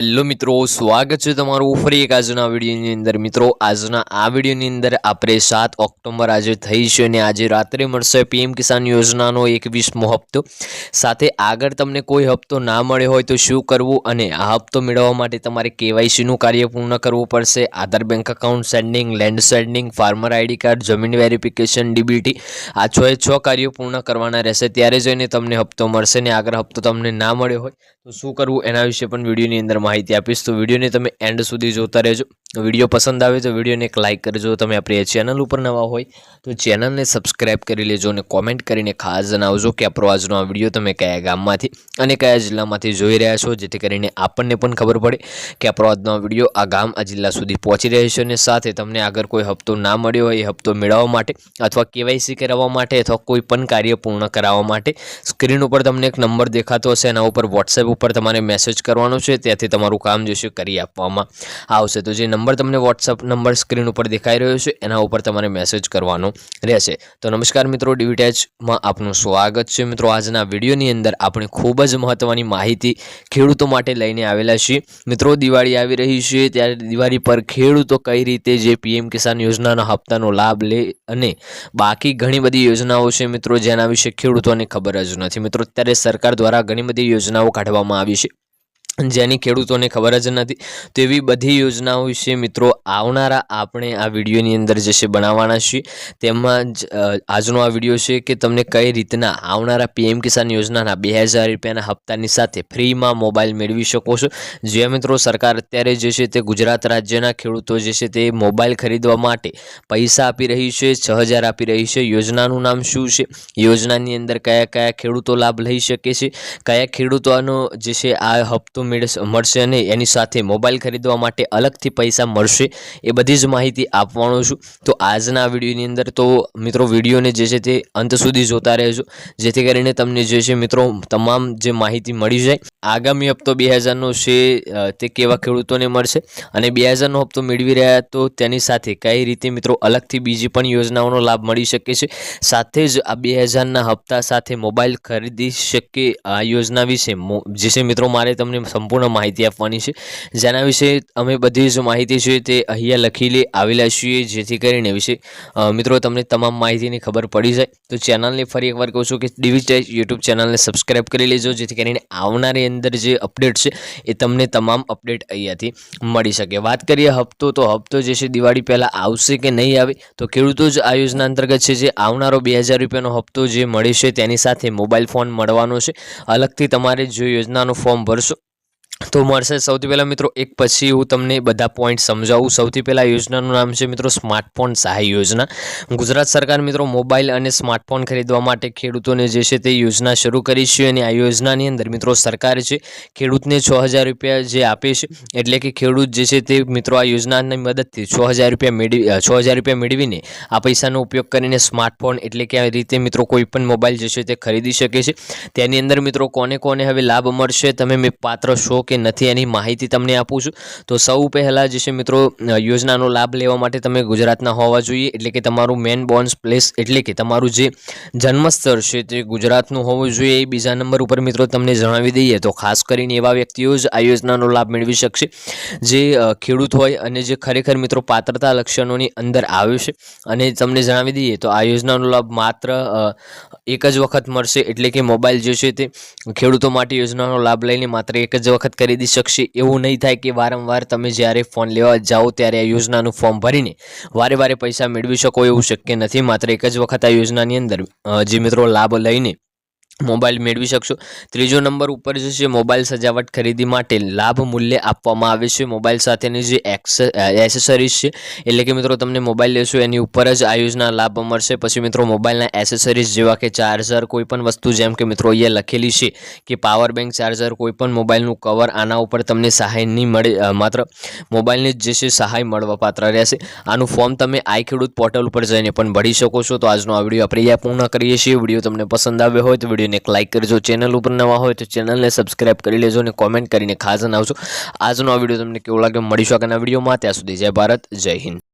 Hello મિત્રો, સ્વાગત છે તમારું ફરી એક આજના વિડીયોની અંદર. મિત્રો, આજના આ વિડીયોની અંદર આપણે સાત ઓક્ટોબર આજે થઈ છે અને આજે રાત્રે મળશે પીએમ કિસાન યોજનાનો એકવીસમો હપ્તો. સાથે આગળ તમને કોઈ હપ્તો ના મળ્યો હોય તો શું કરવું અને આ હપ્તો મેળવવા માટે તમારે કેવાયસીનું કાર્ય પૂર્ણ કરવું પડશે. Aadhaar bank account seeding, land seeding, farmer ID card, જમીન વેરિફિકેશન, ડીબીટી આ છ એ છ કાર્યો પૂર્ણ કરવાના રહેશે. ત્યારે જઈને તમને હપ્તો મળશે ને આગળ હપ્તો તમને ના મળ્યો હોય તો શું કરવું એના વિશે પણ વિડીયોની અંદર માહિતી આપીશ. તો વિડીયોને તમે એન્ડ સુધી જોતા રહેજો. વીડિયો પસંદ આવે તો વિડીયોને એક લાઇક કરજો. તમે આપણી ચેનલ ઉપર નવા હોય તો ચેનલને સબસ્ક્રાઇબ કરી લેજો અને કોમેન્ટ કરીને ખાસ જણાવજો કે આપણો આજનો આ વીડિયો તમે કયા ગામમાંથી અને કયા જિલ્લામાંથી જોઈ રહ્યા છો, જેથી કરીને આપણને પણ ખબર પડે કે આપણો આજનો વીડિયો આ ગામ, આ જિલ્લા સુધી પહોંચી રહ્યો છે અને સાથે તમને આગળ કોઈ હપ્તો ના મળ્યો હોય, એ હપ્તો મેળવવા માટે અથવા કેવાયસી કરાવવા માટે અથવા કોઈ પણ કાર્ય પૂર્ણ કરાવવા માટે સ્ક્રીન ઉપર તમને એક નંબર દેખાતો હશે એના ઉપર વોટ્સએપ ઉપર તમારે મેસેજ કરવાનો છે. ત્યાંથી તમારું કામ જે છે કરી આપવામાં આવશે. તો જે નંબર તમને વોટ્સઅપ નંબર સ્ક્રીન ઉપર દેખાઈ રહ્યો છે, એના ઉપર તમારે મેસેજ કરવાનો રહેશે. તો નમસ્કાર મિત્રો ડીવીટેચમાં આપનું સ્વાગત છે. મિત્રો, આજના વિડીયોની અંદર આપણે ખૂબ જ મહત્ત્વની માહિતી ખેડૂતો માટે લઈને આવેલા છીએ. મિત્રો, દિવાળી આવી રહી છે, ત્યારે દિવાળી પર ખેડૂતો કઈ રીતે જે પીએમ કિસાન યોજનાના હપ્તાનો લાભ લે અને બાકી ઘણી બધી યોજનાઓ છે મિત્રો, જેના વિશે ખેડૂતોને ખબર જ નથી. મિત્રો, અત્યારે સરકાર દ્વારા ઘણી બધી યોજનાઓ કાઢવામાં આવી છે. જેની ખેડૂતોને ખબર જ નથી. તેવી બધી યોજનાઓ વિશે મિત્રો આવનારા આપણે આ વિડીયોની અંદર જે છે બનાવવાના છીએ. તેમાં જ આજનો આ વીડિયો છે કે તમને કઈ રીતના આવનારા પીએમ કિસાન યોજનાના બે હજાર રૂપિયાના હપ્તાની સાથે ફ્રીમાં મોબાઈલ મેળવી શકો છો. જે મિત્રો સરકાર અત્યારે જે છે તે ગુજરાત રાજ્યના ખેડૂતો જે છે તે મોબાઈલ ખરીદવા માટે પૈસા આપી રહી છે, છ હજાર આપી રહી છે. યોજનાનું નામ શું છે? યોજનાની અંદર કયા કયા ખેડૂતો લાભ લઈ શકે છે? કયા ખેડૂતોનો જે છે આ હપ્તો મળશે અને એની સાથે મોબાઈલ ખરીદવા માટે અલગથી પૈસા મળશે એ બધી જ માહિતી આપવાનો છું. તો આજના વિડીયોની અંદર તો મિત્રો વિડીયોને જે છે તે અંત સુધી જોતા રહેજો. જેથી કરીને તમને જે છે મિત્રો તમામ જે માહિતી મળી જાય. આગામી હપ્તો બે હજારનો છે તે કેવા ખેડૂતોને મળશે? અને બે હજારનો હપ્તો મેળવી રહ્યા તો તેની સાથે કઈ રીતે મિત્રો અલગથી બીજી પણ યોજનાઓનો લાભ મળી શકે છે? સાથે જ આ બે હજારના હપ્તા સાથે મોબાઈલ ખરીદી શકે આ યોજના વિશે જે છે મિત્રો મારે તમને સંપૂર્ણ માહિતી આપવાની છે. જેના વિશે અમે બધી જ માહિતી છે તે અહીંયા લખી આવેલા છીએ. જેથી કરીને વિશે મિત્રો, તમને તમામ માહિતીની ખબર પડી જાય. તો ચેનલને ફરી એકવાર કહું છું કે ડીવી યુટ્યુબ ચેનલને સબસ્ક્રાઈબ કરી લેજો. જેથી કરીને આવનારી અંદર જે અપડેટ છે એ તમને તમામ અપડેટ અહીંયાથી મળી શકે. વાત કરીએ હપ્તો, તો હપ્તો જે છે દિવાળી પહેલાં આવશે કે નહીં આવે? તો ખેડૂતો જ આ યોજના અંતર્ગત છે જે આવનારો બે હજાર રૂપિયાનો હપ્તો જે મળે છે તેની સાથે મોબાઈલ ફોન મળવાનો છે. અલગથી તમારે જો યોજનાનું ફોર્મ ભરશો તો મળશે સૌથી પહેલાં મિત્રો એક પછી હું તમને બધા પોઈન્ટ સમજાવું. સૌથી પહેલાં યોજનાનું નામ છે મિત્રો સ્માર્ટફોન સહાય યોજના. ગુજરાત સરકાર મિત્રો મોબાઈલ અને સ્માર્ટફોન ખરીદવા માટે ખેડૂતોને જે છે તે યોજના શરૂ કરી છે અને આ યોજનાની અંદર મિત્રો સરકાર છે ખેડૂતને છ હજાર રૂપિયા જે આપે છે, એટલે કે ખેડૂત જે છે તે મિત્રો આ યોજનાની મદદથી છ હજાર રૂપિયા મેળવી છ હજાર રૂપિયા મેળવીને આ પૈસાનો ઉપયોગ કરીને સ્માર્ટફોન એટલે કે આ રીતે મિત્રો કોઈ પણ મોબાઈલ જે છે તે ખરીદી શકે છે. તેની અંદર મિત્રો કોને કોને હવે લાભ મળશે, તમે મેં પાત્ર છો કે નથી એની માહિતી તમને આપું છું. તો સૌ પહેલાં જે છે મિત્રો યોજનાનો લાભ લેવા માટે તમે ગુજરાતના હોવા જોઈએ. એટલે કે તમારું મેન બોન્સ પ્લેસ એટલે કે તમારું જે જન્મસ્થળ છે તે ગુજરાતનું હોવું જોઈએ એ બીજા નંબર ઉપર મિત્રો તમને જણાવી દઈએ. તો ખાસ કરીને એવા વ્યક્તિઓ જ આ યોજનાનો લાભ મેળવી શકશે. જે ખેડૂત હોય અને જે ખરેખર મિત્રો પાત્રતા લક્ષણોની અંદર આવે છે. અને તમને જણાવી દઈએ તો આ યોજનાનો લાભ માત્ર એક જ વખત મળશે. એટલે કે મોબાઈલ જે છે તે ખેડૂતો માટે યોજનાનો લાભ લઈને માત્ર એક જ વખત ખરીદી શકશે એવું નહીં થાય કે વારંવાર તમે જ્યારે ફોન લેવા જાઓ ત્યારે આ યોજનાનું ફોર્મ ભરીને વારે વારે પૈસા મેળવી શકો એવું શક્ય નથી. માત્ર એક જ વખત આ યોજનાની અંદર જે મિત્રો લાભ લઈને મોબાઈલ મેળવી શકશો. ત્રીજો નંબર ઉપર જે છે, મોબાઈલ સજાવટ ખરીદી માટે લાભ મૂલ્ય આપવામાં આવે છે. મોબાઈલ સાથેની જે એસેસરીઝ છે, એટલે કે મિત્રો તમને મોબાઈલ લેશો, એની ઉપર જ આ યોજના લાભ મળશે. પછી મિત્રો મોબાઈલના એસેસરીઝ જેવા કે ચાર્જર કોઈપણ વસ્તુ જેમ કે મિત્રો અહીંયા લખેલી છે કે પાવર બેંક ચાર્જર કોઈપણ મોબાઈલનું કવર આના ઉપર તમને સહાય નહીં મળે માત્ર મોબાઈલની જ છે, સહાય મળવાપાત્ર રહેશે. આનું ફોર્મ તમે આઈ ખેડૂત પોર્ટલ ઉપર જઈને પણ ભરી શકો છો. તો આજનો આ વીડિયો આપણે અહીંયા પૂર્ણ કરીએ છીએ. વીડિયો તમને પસંદ આવ્યો હોય તો વિડીયોને એક લાઇક કરજો. ચેનલ ઉપર નવા હોય તો ચેનલને સબસ્ક્રાઇબ કરી લેજો અને કોમેન્ટ કરીને ખાસ જણાવજો. આજનો આ વીડિયો તમને કેવો લાગ્યો? મળીશું આગળના વિડીયોમાં. ત્યાં સુધી જય ભારત, જય હિન્દ.